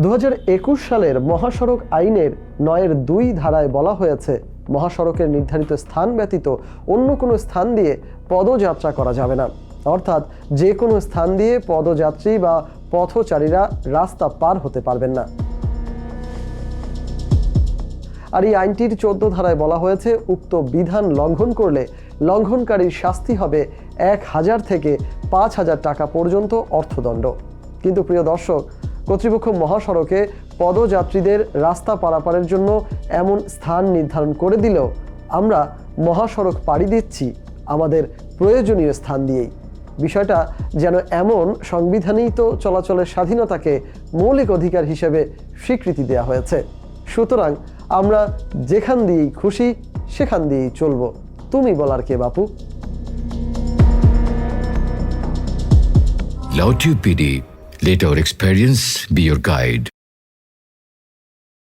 দু হাজার একুশ সালের মহাসড়ক আইনের নয়ের দুই ধারায় বলা হয়েছে, মহাসড়কের নির্ধারিত স্থান ব্যতীত অন্য কোনো স্থান দিয়ে পদযাত্রা করা যাবে না। অর্থাৎ যে কোনো স্থান দিয়ে পদযাত্রী বা পথচারীরা রাস্তা পার হতে পারবেন না। আর এই আইনটির চোদ্দ ধারায় বলা হয়েছে, উক্ত বিধান লঙ্ঘন করলে লঙ্ঘনকারীর শাস্তি হবে এক হাজার থেকে পাঁচ হাজার টাকা পর্যন্ত অর্থদণ্ড। কিন্তু প্রিয় দর্শক কর্তৃপক্ষ মহাসড়কে পদযাত্রীদের রাস্তা পারাপারের জন্য এমন স্থান নির্ধারণ করে দিলেও আমরা মহাসড়ক পাড়ি দিচ্ছি আমাদের প্রয়োজনীয় স্থান দিয়েই। বিষয়টা যেন এমন সংবিধানেই তো চলাচলের স্বাধীনতাকে মৌলিক অধিকার হিসেবে স্বীকৃতি দেওয়া হয়েছে। সুতরাং আমরা যেখান দিয়েই খুশি সেখান দিয়েই চলবো। তুমি বলার কে বাপু? PD, let our experience be your guide.